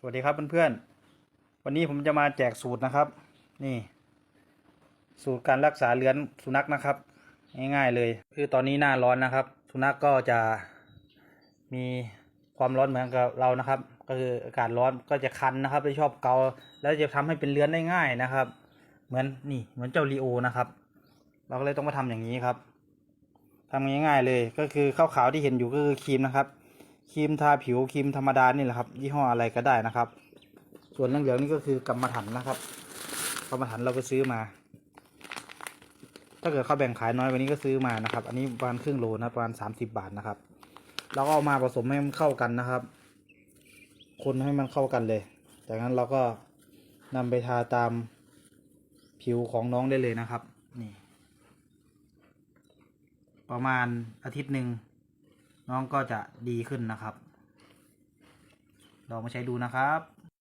สวัสดีครับเพื่อนๆ วันนี้ผมจะมาแจกสูตรนะครับ นี่ สูตรการรักษาเลื้อนสุนัขนะครับ ง่ายๆเลย คือตอนนี้หน้าร้อนนะครับ สุนัขก็จะมีความร้อนเหมือนกับเรานะครับ ก็คืออากาศร้อนก็จะคันนะครับจะชอบเกาแล้วจะทำให้เป็นเลื้อนได้ง่ายนะครับ เหมือนนี่เหมือนเจ้าลีโอนะครับ เราก็เลยต้องมาทำอย่างนี้ครับทำง่ายๆเลยก็คือข้าวขาวที่เห็นอยู่ก็คือครีมนะครับ ครีมทาผิวครีมธรรมดานี่แหละครับ ยี่ห้ออะไรก็ได้นะครับ ส่วนเหลืองๆนี่ก็คือกรรมฐานนะครับกรรมฐานเราก็ซื้อมา ถ้าเกิดเขาแบ่งขายน้อยว่านี้ก็ซื้อมานะครับ อันนี้ประมาณครึ่งโลนะประมาณสามสิบบาทนะครับเราก็เอามาผสมให้มันเข้ากันนะครับ คนให้มันเข้ากันเลย จากนั้นเราก็นำไปทาตามผิวของน้องได้เลยนะครับ นี่ ประมาณอาทิตย์หนึ่ง น้องก็จะดีขึ้นนะครับ ลองมาใช้ดูนะครับ